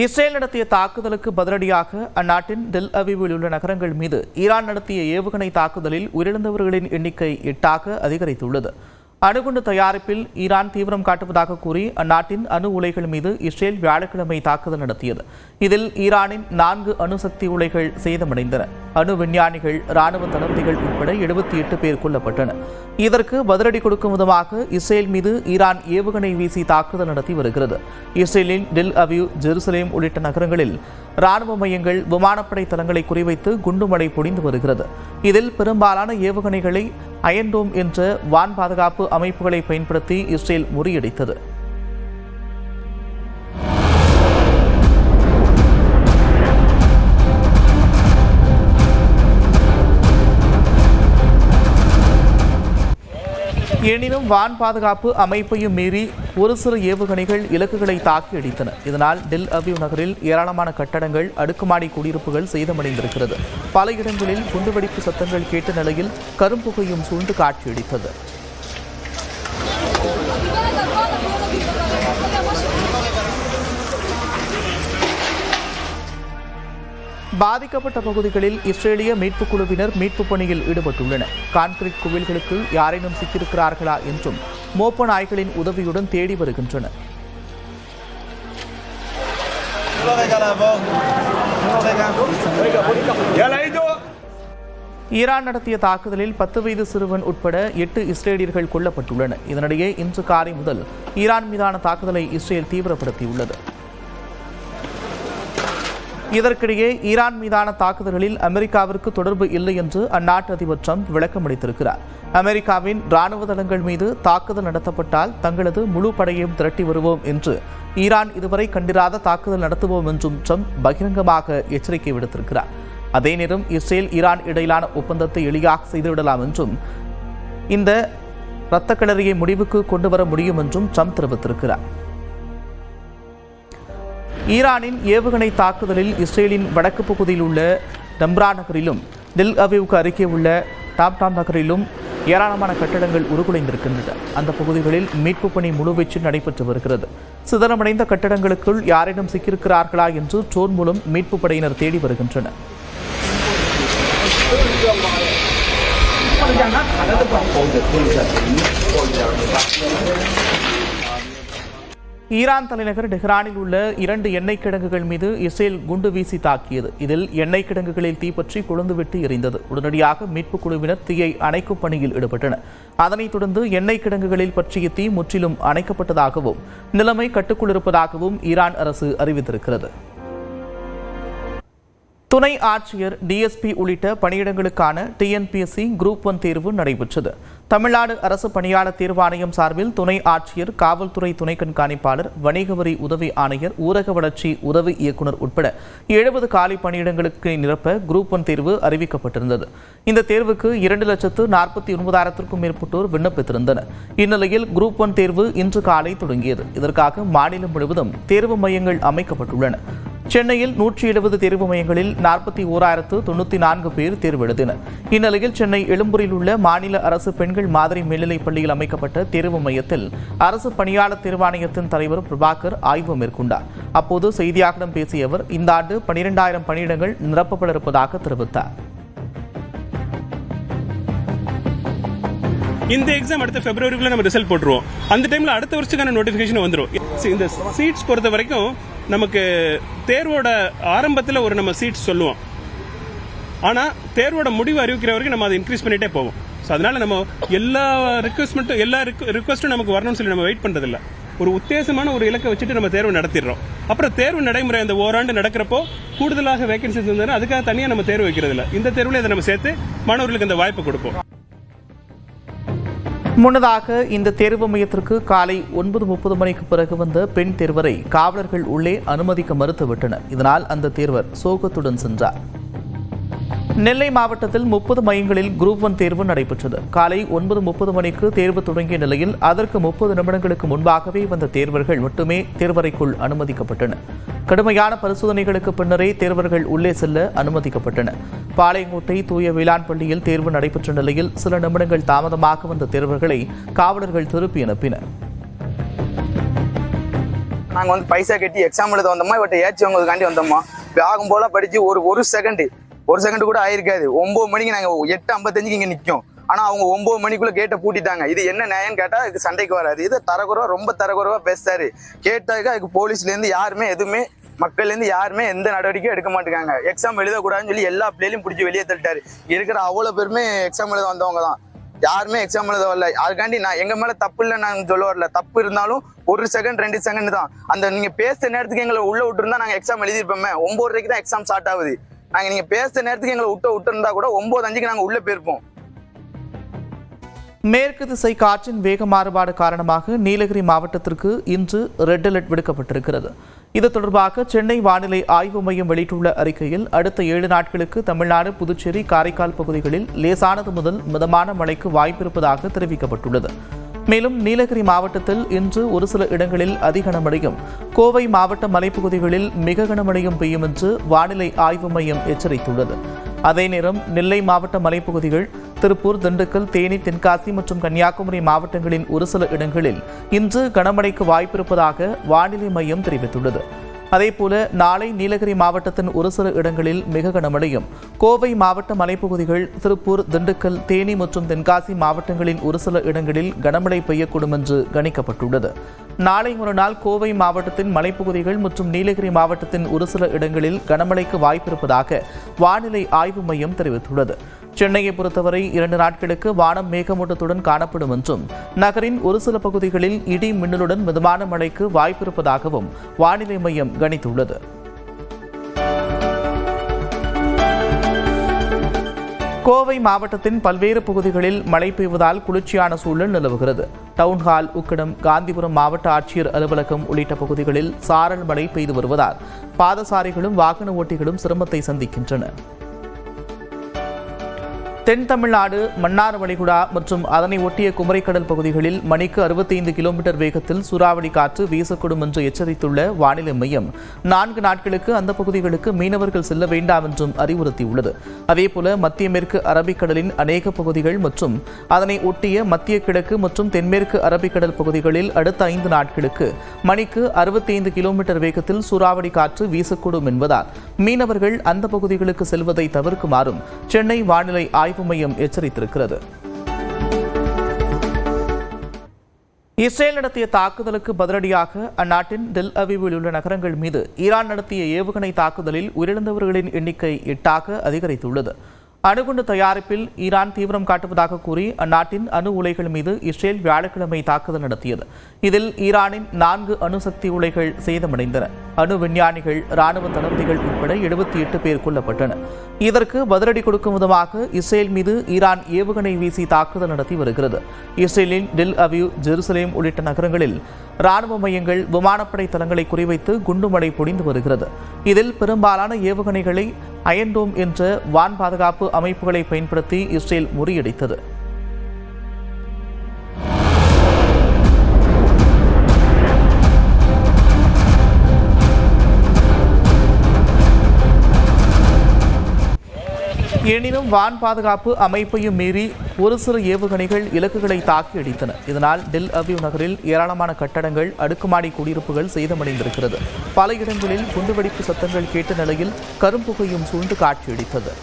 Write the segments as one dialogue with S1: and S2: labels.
S1: Israel நடத்திய தாக்குதலுக்கு பதிலடியாக அந்நாட்டின் டெல் அவிவில் உள்ள நகரங்கள் மீது ஈரான் நடத்திய ஏவுகணை தாக்குதலில் உயிரிழந்தவர்களின் எண்ணிக்கை எட்டாக அதிகரித்துள்ளது அணுகுண்டு தயாரிப்பில் ஈரான் தீவிரம் காட்டுவதாக கூறி அந்நாட்டின் அணு உலைகள் மீது இஸ்ரேல் வியாழக்கிழமை தாக்குதல் நடத்தியது இதில் ஈரானின் நான்கு அணுசக்தி உலைகள் சேதமடைந்தன அணு விஞ்ஞானிகள் ராணுவ தளபதிகள் உட்பட எழுபத்தி எட்டு பேர் கொல்லப்பட்டனர் இதற்கு பதிலடி கொடுக்கும் விதமாக இஸ்ரேல் மீது ஈரான் ஏவுகணை வீசி தாக்குதல் நடத்தி வருகிறது இஸ்ரேலின் டில் அவியூ ஜெருசலேம் உள்ளிட்ட நகரங்களில் ராணுவ மையங்கள் விமானப்படை தளங்களை குறிவைத்து குண்டுமழை பொடிந்து வருகிறது இதில் பெரும்பாலான ஏவுகணைகளை அயன்டோம் என்ற வான் பாதுகாப்பு அமைப்புகளை பயன்படுத்தி இஸ்ரேல் முறியடித்தது எனினும் வான் பாதுகாப்பு அமைப்பையும் மீறி ஒரு சில ஏவுகணைகள் இலக்குகளை தாக்கி அடித்தன இதனால் டெல் அவியூ நகரில் ஏராளமான கட்டடங்கள் அடுக்குமாடி குடியிருப்புகள் சேதமடைந்திருக்கிறது பல இடங்களில் குண்டுவெடிப்பு சத்தங்கள் கேட்ட நிலையில் கரும்புகையும் சூழ்ந்து காட்சியளித்தது பாதிக்கப்பட்ட பகுதிகளில் இஸ்ரேலிய மீட்புக் குழுவினர் மீட்புப் பணியில் ஈடுபட்டுள்ளனர் கான்கிரீட் குவில்களுக்கு யாரேனும் சிக்கியிருக்கிறார்களா என்றும் மோப்ப நாய்களின் உதவியுடன் தேடி வருகின்றனர் ஈரான் நடத்திய தாக்குதலில் பத்து வயது சிறுவன் உட்பட எட்டு இஸ்ரேலியர்கள் கொல்லப்பட்டுள்ளனர் இதனிடையே இன்று காலை முதல் ஈரான் மீதான தாக்குதலை இஸ்ரேல் தீவிரப்படுத்தியுள்ளது இதற்கிடையே ஈரான் மீதான தாக்குதல்களில் அமெரிக்காவிற்கு தொடர்பு இல்லை என்று அந்நாட்டு அதிபர் ட்ரம்ப் விளக்கமளித்திருக்கிறார் அமெரிக்காவின் ராணுவ தளங்கள் மீது தாக்குதல் நடத்தப்பட்டால் தங்களது முழு படையையும் திரட்டி வருவோம் என்று ஈரான் இதுவரை கண்டிராத தாக்குதல் நடத்துவோம் என்றும் டிரம்ப் பகிரங்கமாக எச்சரிக்கை விடுத்திருக்கிறார் அதே நேரம் இஸ்ரேல் ஈரான் இடையிலான ஒப்பந்தத்தை எளிதாக செய்துவிடலாம் என்றும் இந்த இரத்த கிளறியை முடிவுக்கு கொண்டு வர முடியும் என்றும் டிரம்ப் தெரிவித்திருக்கிறார் ஈரானின் ஏவுகணை தாக்குதலில் இஸ்ரேலின் வடக்கு பகுதியில் உள்ள டம்ரா நகரிலும் தில் அவிவுக்கு அருகே உள்ள டாப்டாம் நகரிலும் ஏராளமான கட்டடங்கள் உருகுலைந்திருக்கின்றன அந்த பகுதிகளில் மீட்பு பணி முழுவீச்சு நடைபெற்று வருகிறது சிதறமடைந்த கட்டடங்களுக்குள் யாரேனும் சிக்கியிருக்கிறார்களா என்று ட்ரோன் மூலம் மீட்பு படையினர் தேடி வருகின்றனர் போகுது ஈரான் தலைநகர் டெஹ்ரானில் உள்ள இரண்டு எண்ணெய் கிடங்குகள் மீது இஸ்ரேல் குண்டு வீசி தாக்கியது இதில் எண்ணெய் கிடங்குகளில் தீப்பற்றி கொழுந்துவிட்டு எரிந்தது உடனடியாக மீட்புக் குழுவினர் தீயை அணைக்கும் பணியில் ஈடுபட்டனர் அதனைத் தொடர்ந்து எண்ணெய் கிடங்குகளில் பற்றிய தீ முற்றிலும் அணைக்கப்பட்டதாகவும் நிலைமை கட்டுக்குள் இருப்பதாகவும் ஈரான் அரசு அறிவித்திருக்கிறது துணை ஆட்சியர் டிஎஸ்பி உள்ளிட்ட பணியிடங்களுக்கான டிஎன்பிஎஸ்சி குரூப் ஒன் தேர்வு நடைபெற்றது தமிழ்நாடு அரசு பணியாளர் தேர்வாணையம் சார்பில் துணை ஆட்சியர் காவல்துறை துணை கண்காணிப்பாளர் வணிக வரி உதவி ஆணையர் ஊரக வளர்ச்சி உதவி இயக்குநர் உட்பட எழுபது காலி பணியிடங்களுக்கு நிரப்ப குரூப் ஒன் தேர்வு அறிவிக்கப்பட்டிருந்தது இந்த தேர்வுக்கு இரண்டு லட்சத்து நாற்பத்தி ஒன்பதாயிரத்திற்கும் மேற்பட்டோர் விண்ணப்பித்திருந்தனர் இந்நிலையில் குரூப் ஒன் தேர்வு இன்று காலை தொடங்கியது இதற்காக மாநிலம் முழுவதும் தேர்வு மையங்கள் அமைக்கப்பட்டுள்ளன சென்னையில் நூற்றி எழுபது தேர்வு மையங்களில் நாற்பத்தி ஓராயிரத்து தொண்ணூற்றி நான்கு பேர் தேர்வு எழுதினர் இந்நிலையில் சென்னை எழும்பூரில் உள்ள மாநில அரசு பெண்கள் மாதிரி மேல்நிலைப் பள்ளியில் அமைக்கப்பட்ட தேர்வு மையத்தில் அரசு பணியாளர் தேர்வாணையத்தின் தலைவர் பிரபாகர் ஆய்வு மேற்கொண்டார் அப்போது செய்தியாளர்களிடம் பேசிய அவர் இந்த ஆண்டு பனிரெண்டாயிரம் பணியிடங்கள் நிரப்பப்பட இருப்பதாக தெரிவித்தார்
S2: இந்த எக்ஸாம் அடுத்த பிப்ரவரிக்குள்ள நம்ம ரிசல்ட் போட்டுருவோம் அந்த டைம்ல அடுத்த வருஷத்துக்கான நோட்டிஃபிகேஷன் வந்துடும் இந்த சீட்ஸ் பொறுத்த வரைக்கும் நமக்கு தேர்வோட ஆரம்பத்தில் ஒரு நம்ம சீட்ஸ் சொல்லுவோம் ஆனால் தேர்வோட முடிவு அறிவிக்கிற வரைக்கும் நம்ம அதை இன்க்ரீஸ் பண்ணிகிட்டே போவோம் ஸோ அதனால் நம்ம எல்லா ரிக்வஸ்ட்மெண்ட்டும் எல்லா ரிக்வஸ்ட்டும் நமக்கு வரணும்னு சொல்லி நம்ம வெயிட் பண்ணுறதில்ல ஒரு உத்தேசமான ஒரு இலக்கை வச்சுட்டு நம்ம தேர்வு நடத்திடுறோம் அப்புறம் தேர்வு நடைமுறை அந்த ஓராண்டு நடக்கிறப்போ கூடுதலாக வேகன்சிஸ் இருந்ததுன்னா அதுக்காக தனியாக நம்ம தேர்வு வைக்கிறதில்ல இந்த தேர்வில் இதை நம்ம சேர்த்து மாணவர்களுக்கு இந்த வாய்ப்பு கொடுப்போம்
S1: முன்னதாக இந்த தேர்வு மையத்திற்கு காலை ஒன்பது முப்பது மணிக்கு பிறகு வந்த பெண் தேர்வரை காவலர்கள் உள்ளே அனுமதிக்க மறுத்துவிட்டனர் இதனால் அந்த தேர்வர் சோகத்துடன் சென்றார் நெல்லை மாவட்டத்தில் முப்பது மையங்களில் குரூப் ஒன் தேர்வு நடைபெற்றது காலை ஒன்பது முப்பது மணிக்கு தேர்வு தொடங்கிய நிலையில் அதற்கு முப்பது நிமிடங்களுக்கு முன்பாகவே வந்த தேர்வர்கள் மட்டுமே தேர்வறைக்குள் அனுமதிக்கப்பட்டனர் கடுமையான பரிசோதனைகளுக்கு பின்னரே தேர்வர்கள் உள்ளே செல்ல அனுமதிக்கப்பட்டனர் பாளையங்கோட்டை தூய வேளாண் பள்ளியில் தேர்வு நடைபெற்ற நிலையில் சில நிமிடங்கள் தாமதமாக வந்த தேர்வர்களை காவலர்கள் திருப்பி அனுப்பினர்
S3: நாங்கள் வந்து பைசா கட்டி எக்ஸாம் எழுத வந்தோமா இவட்ட ஏச்சி காண்டி வந்தோமா ஆகும் போல படிச்சு ஒரு ஒரு செகண்ட் ஒரு செகண்ட் கூட ஆயிருக்காது ஒன்பது மணிக்கு நாங்க எட்டு ஐம்பத்தஞ்சுக்கு இங்க நிற்கும் ஆனா அவங்க ஒன்பது மணிக்குள்ள கேட்ட பூட்டிட்டாங்க இது என்ன நியாயம் கேட்டா இது சண்டைக்கு வராது இது தரக்குறவா ரொம்ப தரகுறவா பேசுறாரு கேட்டாக்க அதுக்கு போலீஸ்ல இருந்து யாருமே எதுவுமே மக்கள்லேருந்து யாருமே எந்த நடவடிக்கையும் எடுக்க மாட்டேங்காங்க எக்ஸாம் எழுதக்கூடாதுன்னு சொல்லி எல்லா பிள்ளைகளையும் பிடிச்சி வெளியே தள்ளிட்டாரு இருக்கிற அவ்வளோ பேருமே எக்ஸாம் எழுத வந்தவங்க தான் யாருமே எக்ஸாம் எழுத வரல அதுக்காண்டி நான் எங்க மேல தப்பு இல்லை நாங்க சொல்ல வரல தப்பு இருந்தாலும் ஒரு செகண்ட் ரெண்டு செகண்ட் தான் அந்த நீங்க பேசுற நேரத்துக்கு எங்களை உள்ள விட்டுருந்தா நாங்க எக்ஸாம் எழுதியிருப்போமே ஒன்பது ரூபாய்க்கு தான் எக்ஸாம் ஸ்டார்ட் ஆகுது நாங்க நீங்க பேச நேரத்துக்கு எங்களை விட்ட விட்டு இருந்தா கூட ஒன்பது அஞ்சுக்கு நாங்க உள்ள போயிருப்போம்
S1: மேற்கு திசை காற்றின் வேக மாறுபாடு காரணமாக நீலகிரி மாவட்டத்திற்கு இன்று ரெட் அலர்ட் விடுக்கப்பட்டிருக்கிறது இது தொடர்பாக சென்னை வானிலை ஆய்வு மையம் வெளியிட்டுள்ள அறிக்கையில் அடுத்த ஏழு நாட்களுக்கு தமிழ்நாடு புதுச்சேரி காரைக்கால் பகுதிகளில் லேசானது முதல் மிதமான மழைக்கு வாய்ப்பிருப்பதாக தெரிவிக்கப்பட்டுள்ளது மேலும் நீலகிரி மாவட்டத்தில் இன்று ஒரு சில இடங்களில் அதிகனமழையும் கோவை மாவட்ட மலைப்பகுதிகளில் மிக கனமழையும் பெய்யும் என்று வானிலை ஆய்வு மையம் எச்சரித்துள்ளது அதே நேரம் நெல்லை மாவட்ட மலைப்பகுதிகள் திருப்பூர் திண்டுக்கல் தேனி தென்காசி மற்றும் கன்னியாகுமரி மாவட்டங்களின் ஒரு சில இடங்களில் இன்று கனமழைக்கு வாய்ப்பிருப்பதாக வானிலை மையம் தெரிவித்துள்ளது அதேபோல நாளை நீலகிரி மாவட்டத்தின் ஒரு சில இடங்களில் மிக கனமழையும் கோவை மாவட்ட மலைப்பகுதிகள் திருப்பூர் திண்டுக்கல் தேனி மற்றும் தென்காசி மாவட்டங்களின் ஒரு சில இடங்களில் கனமழை பெய்யக்கூடும் என்று கணிக்கப்பட்டுள்ளது நாளை மறுநாள் கோவை மாவட்டத்தின் மலைப்பகுதிகள் மற்றும் நீலகிரி மாவட்டத்தின் ஒரு சில இடங்களில் கனமழைக்கு வாய்ப்பிருப்பதாக வானிலை ஆய்வு மையம் தெரிவித்துள்ளது சென்னையை பொறுத்தவரை இரண்டு நாட்களுக்கு வானம் மேகமூட்டத்துடன் காணப்படும் என்றும் நகரின் ஒரு சில பகுதிகளில் இடி மின்னலுடன் மிதமான மழைக்கு வாய்ப்பிருப்பதாகவும் வானிலை மையம் கணித்துள்ளது கோவை மாவட்டத்தின் பல்வேறு பகுதிகளில் மழை பெய்வதால் குளிர்ச்சியான சூழல் நிலவுகிறது டவுன்ஹால் உக்கடம் காந்திபுரம் மாவட்ட ஆட்சியர் அலுவலகம் உள்ளிட்ட பகுதிகளில் சாரல் மழை பெய்து வருவதால் பாதசாரிகளும் வாகன ஓட்டிகளும் சிரமத்தை சந்திக்கின்றனர் தென் தமிழ்நாடு மன்னார் வளைகுடா மற்றும் அதனை ஒட்டிய குமரிக்கடல் பகுதிகளில் மணிக்கு அறுபத்தி ஐந்து கிலோமீட்டர் வேகத்தில் சூறாவளி காற்று வீசக்கூடும் என்று எச்சரித்துள்ள வானிலை மையம் நான்கு நாட்களுக்கு அந்த பகுதிகளுக்கு மீனவர்கள் செல்ல வேண்டாம் என்றும் அறிவுறுத்தியுள்ளது அதேபோல மத்திய மேற்கு அரபிக்கடலின் அநேக பகுதிகள் மற்றும் அதனை ஒட்டிய மத்திய கிழக்கு மற்றும் தென்மேற்கு அரபிக்கடல் பகுதிகளில் அடுத்த ஐந்து நாட்களுக்கு மணிக்கு அறுபத்தி ஐந்து கிலோமீட்டர் வேகத்தில் சூறாவளி காற்று வீசக்கூடும் என்பதால் மீனவர்கள் அந்த பகுதிகளுக்கு செல்வதை தவிர்க்குமாறும் சென்னை வானிலை ஆய்வு ஆய்வு மையம் எச்சரித்திருக்கிறது இஸ்ரேல் நடத்திய தாக்குதலுக்கு பதிலடியாக அந்நாட்டின் டெல் அவிவில் உள்ள நகரங்கள் மீது ஈரான் நடத்திய ஏவுகணை தாக்குதலில் உயிரிழந்தவர்களின் எண்ணிக்கை எட்டாக அதிகரித்துள்ளது அணுகுண்டு தயாரிப்பில் ஈரான் தீவிரம் காட்டுவதாக கூறி அந்நாட்டின் அணு உலைகள் மீது இஸ்ரேல் வியாழக்கிழமை தாக்குதல் நடத்தியது இதில் ஈரானின் நான்கு அணுசக்தி உலைகள் சேதமடைந்தன அணு விஞ்ஞானிகள் ராணுவ தளபதிகள் உட்பட எழுபத்தி எட்டு பேர் கொல்லப்பட்டனர் இதற்கு பதிலடி கொடுக்கும் விதமாக இஸ்ரேல் மீது ஈரான் ஏவுகணை வீசி தாக்குதல் நடத்தி வருகிறது இஸ்ரேலின் டெல் அவியூ ஜெருசலேம் உள்ளிட்ட நகரங்களில் ராணுவ மையங்கள் விமானப்படை தளங்களை குறிவைத்து குண்டுமழை பொடிந்து வருகிறது இதில் பெரும்பாலான ஏவுகணைகளை அயன்டோம் என்ற வான் பாதுகாப்பு அமைப்புகளை பயன்படுத்தி இஸ்ரேல் முறியடித்தது எனினும் வான் பாதுகாப்பு அமைப்பையும் மீறி ஒரு சிறு ஏவுகணைகள் இலக்குகளை தாக்கி அடித்தன இதனால் டெல் அவியூ நகரில் ஏராளமான கட்டடங்கள் அடுக்குமாடி குடியிருப்புகள் சேதமடைந்திருக்கிறது பல இடங்களில் குண்டுவெடிப்பு சத்தங்கள் கேட்ட நிலையில் கரும்புகையும் சூழ்ந்து காட்சியளித்தது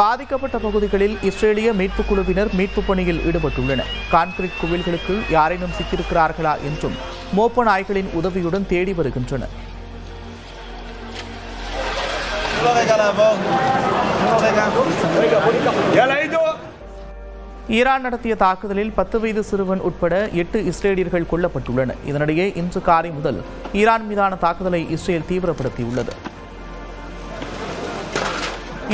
S1: பாதிக்கப்பட்ட பகுதிகளில் இஸ்ரேலிய மீட்புக் குழுவினர் மீட்புப் பணியில் ஈடுபட்டுள்ளனர் கான்கிரீட் குவில்களுக்கு யாரேனும் சிக்கியிருக்கிறார்களா என்றும் மோப்ப நாய்களின் உதவியுடன் தேடி வருகின்றனர் ஈரான் நடத்திய தாக்குதலில் பத்து வயது சிறுவன் உட்பட எட்டு இஸ்ரேலியர்கள் கொல்லப்பட்டுள்ளனர் இதனிடையே இன்று காலை முதல் ஈரான் மீதான தாக்குதலை இஸ்ரேல் தீவிரப்படுத்தியுள்ளது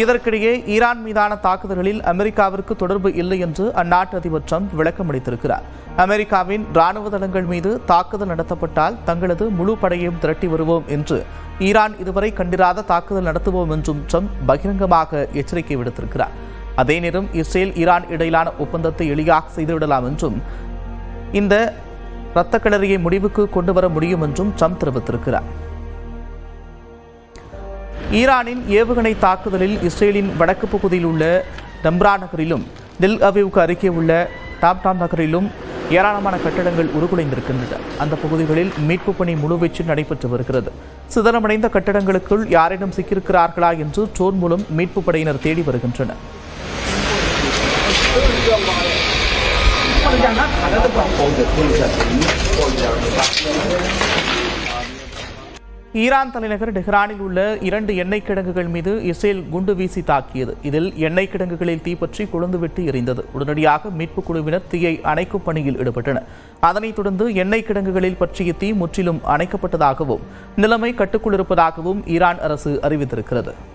S1: இதற்கிடையே ஈரான் மீதான தாக்குதல்களில் அமெரிக்காவிற்கு தொடர்பு இல்லை என்று அந்நாட்டு அதிபர் ட்ரம்ப் விளக்கம் அளித்திருக்கிறார் அமெரிக்காவின் ராணுவ தளங்கள் மீது தாக்குதல் நடத்தப்பட்டால் தங்களது முழு படையையும் திரட்டி வருவோம் என்று ஈரான் இதுவரை கண்டிராத தாக்குதல் நடத்துவோம் என்றும் ட்ரம்ப் பகிரங்கமாக எச்சரிக்கை விடுத்திருக்கிறார் அதே நேரம் இஸ்ரேல் ஈரான் இடையிலான ஒப்பந்தத்தை எளிதாக செய்துவிடலாம் என்றும் இந்த இரத்த கிளறியை முடிவுக்கு கொண்டு வர முடியும் என்றும் ட்ரம்ப் தெரிவித்திருக்கிறார் ஈரானின் ஏவுகணை தாக்குதலில் இஸ்ரேலின் வடக்கு பகுதியில் உள்ள டம்ரா நகரிலும் டெல் அவிவுக்கு அருகே உள்ள டாப்டாம் நகரிலும் ஏராளமான கட்டடங்கள் உருகுலைந்திருக்கின்றன அந்த பகுதிகளில் மீட்பு பணி முழுவீச்சு நடைபெற்று வருகிறது சிதறமடைந்த கட்டடங்களுக்குள் யாரிடம் சிக்கியிருக்கிறார்களா என்று ட்ரோன் மூலம் மீட்பு படையினர் தேடி வருகின்றனர் போகுது ஈரான் தலைநகர் டெஹ்ரானில் உள்ள இரண்டு எண்ணெய் கிடங்குகள் மீது இஸ்ரேல் குண்டு வீசி தாக்கியது இதில் எண்ணெய் கிடங்குகளில் தீப்பற்றி கொழுந்துவிட்டு எரிந்தது உடனடியாக மீட்புக் குழுவினர் தீயை அணைக்கும் பணியில் ஈடுபட்டனர் அதனைத் தொடர்ந்து எண்ணெய் கிடங்குகளில் பற்றிய தீ முற்றிலும் அணைக்கப்பட்டதாகவும் நிலைமை கட்டுக்குள் இருப்பதாகவும் ஈரான் அரசு அறிவித்திருக்கிறது